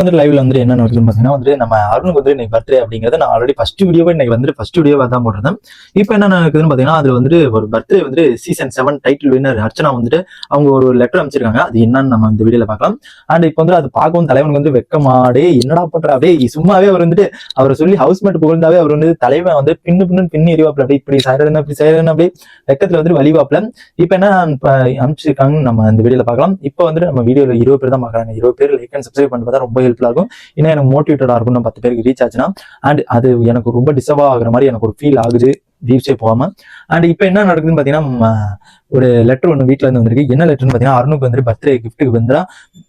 வந்து லைவ்ல வந்து என்ன நடக்குதுன்னு பார்த்தீங்கன்னா வந்து நம்ம அருணுக்கு வந்து இன்னைக்கு பர்த்டே அப்படிங்கிறது நான் ஆல்ரெடி ஃபர்ஸ்ட் வீடியோவே இன்னைக்கு வந்து ஃபர்ஸ்ட் வீடியோவா தான் போட்டிருந்தேன். இப்போ என்ன நடக்குதுன்னு பார்த்தீங்கன்னா அதுல வந்துட்டு ஒரு பர்த்டே வந்து season seven title winner Archana வந்துட்டு அவங்க ஒரு லெட்டர் அமைச்சிருக்காங்க அது என்னன்னு நம்ம இந்த வீடியோல பார்க்கலாம். அண்ட் இப்போ வந்து அது பார்க்கவும் தலைவனுக்கு வந்து வெக்கமாடே என்னடா பண்ற? அப்படியே சும்மாவே அவர் வந்துட்டு அவரை சொல்லி ஹவுஸ் மேட் புகழ்ந்தாவே அவர் வந்து தலைவன் வந்து பின்னு பின்னு பின்னு எறிவாப்ல அப்படியே இப்படி சாயறதுன்னு இப்படி சாயறதுன்னு அப்படியே வெக்கத்துல வந்து வழிவாப்பில் இப்போ என்ன அமைச்சிருக்காங்கன்னு நம்ம இந்த வீடியோல பார்க்கலாம். இப்போ வந்து நம்ம வீடியோல இருபது பேர் தான் பார்க்கறாங்க. இருபது பேர் லைக் அண்ட் சப்ஸ்கிரைப் பண்ணுறது ரொம்ப ஹெல்ப்ஃபுல் ஆகும். இன்னும் எனக்கு மோட்டிவேட்டடா இருக்கும் நான் பத்து பேருக்கு ரீச் ஆச்சுன்னா அண்ட் அது எனக்கு ரொம்ப டிஸ்டர்ப் ஆகுற மாதிரி எனக்கு ஒரு ஃபீல் ஆகுது வியூஸே போகாம. அண்ட் இப்போ என்ன நடக்குதுன்னு பார்த்தீங்கன்னா ஒரு லெட்டர் ஒன்று வீட்டில் இருந்து வந்திருக்கு. என்ன லெட்டர்னு பார்த்தீங்கன்னா அருணுக்கு வந்து பர்த்டே கிஃப்ட்டுக்கு வந்து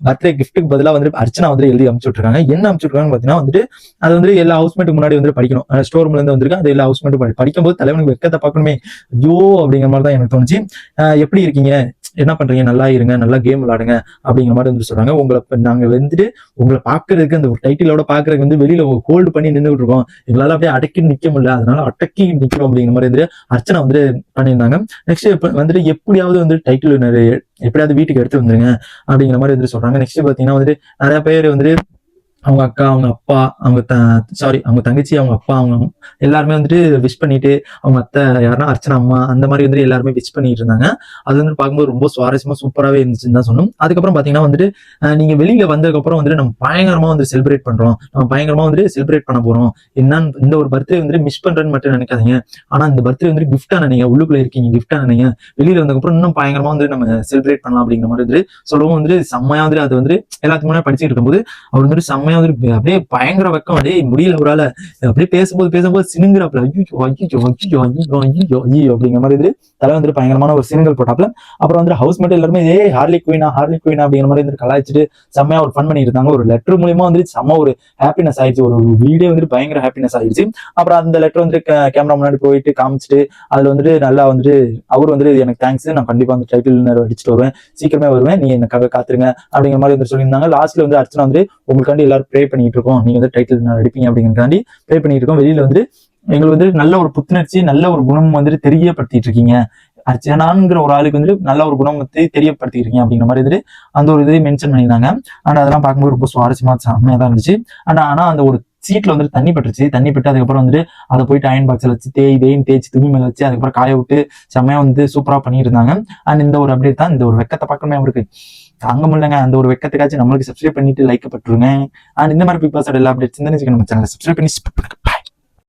பர்த்டே கிஃப்ட்டுக்கு பதிலாக வந்து அர்ச்சனா வந்து எழுதி அமுச்சு விட்டுருக்காங்க. என்ன அமுச்சு விட்டுருக்காங்கன்னு பார்த்தீங்கன்னா வந்துட்டு அது வந்து எல்லா ஹவுஸ்மேட்டுக்கு முன்னாடி வந்து படிக்கணும். ஸ்டோர் ரூம்ல இருந்து வந்திருக்கு. அது எல்லா ஹவுஸ்மேட்டும் படிக்கும்போது தலைவனுக்கு வெக்கத்தை பார்க்கணுமே. ஐயோ அப்படிங்கிற மாதிரி தான் எனக்கு தோணுச்சு. எப்படி இருக்கீங்க? என்ன பண்றீங்க? நல்லா இருங்க நல்லா கேம் விளாடுங்க அப்படிங்கிற மாதிரி வந்து சொல்றாங்க. உங்களை நாங்க வந்துட்டு உங்களை பாக்குறதுக்கு அந்த ஒரு டைட்டிலோட பாக்குறதுக்கு வந்து வெளியில ஹோல்டு பண்ணி நின்றுட்டு இருக்கோம். எங்களால அப்படியே அடக்கி நிக்க முடியல. அதனால அடக்கி நிக்கிறோம் அப்படிங்கிற மாதிரி வந்து அர்ச்சனை வந்துட்டு பண்ணியிருந்தாங்க. நெக்ஸ்ட் வந்துட்டு எப்படியாவது வந்து டைட்டில் எப்படியாவது வீட்டுக்கு எடுத்து வந்துருங்க அப்படிங்கிற மாதிரி வந்துட்டு சொல்றாங்க. நெக்ஸ்ட் பாத்தீங்கன்னா வந்துட்டு நிறைய பேர் வந்துட்டு அவங்க அக்கா அவங்க அப்பா அவங்க த சாரி அவங்க தங்கச்சி அவங்க அப்பா அவங்க எல்லாருமே வந்துட்டு விஷ் பண்ணிட்டு அவங்க அத்தை யாருன்னா அர்ச்சனா அம்மா அந்த மாதிரி வந்துட்டு எல்லாருமே விஷ் பண்ணிட்டு இருந்தாங்க. அது வந்து பார்க்கும்போது ரொம்ப சுவாரஸ்யமா சூப்பராகவே இருந்துச்சுன்னு தான் சொன்னோம் அதுக்கப்புறம் பார்த்தீங்கன்னா வந்துட்டு நீங்க வெளியில வந்ததுக்கப்புறம் வந்துட்டு நம்ம பயங்கரமா வந்து செலிப்ரேட் பண்றோம். நம்ம பயங்கரமா வந்துட்டு செலிப்ரேட் பண்ண போறோம். என்னன்னு இந்த ஒரு பர்த்டே வந்துட்டு மிஸ் பண்றேன்னு மட்டும் நினைக்காதீங்க. ஆனா இந்த பர்த்டே வந்துட்டு கிஃப்டா நினைங்க உள்ளுக்குள்ள இருக்கீங்க கிஃப்டா நினைங்க வெளியில வந்ததுக்கப்புறம் இன்னும் பயங்கரமா வந்து நம்ம செலிப்ரேட் பண்ணலாம் அப்படிங்கிற மாதிரி வந்து சொல்லவும் வந்து செம்மையா வந்துட்டு அது வந்து எல்லாத்துக்கு முன்னாடி படிச்சுட்டு இருக்கும்போது அவர் வந்துட்டு செம்மையா வந்துட்டு அப்படியே பயங்கர வெக்கம். அப்படியே முடியல அவரால். அப்படியே பேசும்போது பேசும்போது சினுங்கிறாப்ல. ஐயோ ஐயோ ஐயோ ஐயோ ஐயோ ஐயோ அப்படிங்கிற மாதிரி இது தலை வந்துட்டு பயங்கரமான ஒரு சினுங்கள் போட்டாப்ல. அப்புறம் வந்து ஹவுஸ் மேட் எல்லாருமே ஏ ஹார்லி குயினா ஹார்லி குயினா அப்படிங்கிற மாதிரி வந்து கலாய்ச்சிட்டு செம்மையா ஒரு ஃபன் பண்ணியிருந்தாங்க ஒரு லெட்டர் மூலியமா வந்து செம்ம ஒரு ஹாப்பினஸ் ஆயிடுச்சு. ஒரு வீடியோ வந்துட்டு பயங்கர ஹாப்பினஸ் ஆயிடுச்சு. அப்புறம் அந்த லெட்டர் வந்துட்டு கேமரா முன்னாடி போயிட்டு காமிச்சிட்டு அதுல வந்துட்டு நல்லா வந்துட்டு அவர் வந்துட்டு எனக்கு தேங்க்ஸ் நான் கண்டிப்பா வந்து டைட்டில் அடிச்சுட்டு வருவேன். சீக்கிரமே வருவேன். நீ எனக்காக காத்துருங்க அப்படிங்கிற மாதிரி வந்து சொல்லியிருந்தாங்க. லாஸ்ட்ல வந்து அர்ச்சனா வந்து உங்களுக்காண்டி எல்லாரும் ப்ரே பண்ணிட்டு இருக்கோம் நீங்க வந்து டைட்டில் நான் அடிப்பீங்க அப்படிங்கிறக்காண்டி ப்ரே பண்ணிட்டு இருக்கோம் வெளியில வந்து எங்களுக்கு வந்து நல்ல ஒரு புத்துணர்ச்சி நல்ல ஒரு குணம் வந்துட்டு தெரியப்படுத்திட்டு இருக்கீங்க அர்ச்சனாங்கிற ஒரு ஆளுக்கு வந்து நல்ல ஒரு குணம் வந்து தெரியப்படுத்திட்டு இருக்கீங்க அப்படிங்கிற மாதிரி வந்துட்டு அந்த ஒரு இதை மென்ஷன் பண்ணியிருந்தாங்க. அண்ட் அதெல்லாம் பார்க்கும்போது ரொம்ப சுவாரஸ்யமா செம்மையா தான் இருந்துச்சு. ஆனா ஆனா அந்த ஒரு சீட்ல வந்துட்டு தண்ணி பட்டுருச்சு. தண்ணி பட்டு அதுக்கப்புறம் வந்துட்டு அதை போயிட்டு அயன் பாக்ஸ்ல வச்சு தேய் தேயின் தேய்ச்சி துணி மேல வச்சு அதுக்கப்புறம் காய விட்டு செம்மையா வந்து சூப்பரா பண்ணிட்டு இருந்தாங்க அண்ட் இந்த ஒரு அப்டேட் தான் இந்த ஒரு வெக்கத்தை பக்கமே அவருக்கு. தாங்க முடியலங்க. அந்த ஒரு வெக்கத்துக்காச்சும் நம்மளுக்கு சப்ஸ்கிரைப் பண்ணிட்டு லைக் பட்டுருங்க. அண்ட் இந்த மாதிரி பீப்பிள்ஸோட எல்லா அப்டேட்ஸ் தெரிஞ்சுக்க நம்ம சேனல் சப்ஸ்கிரைப் பண்ணி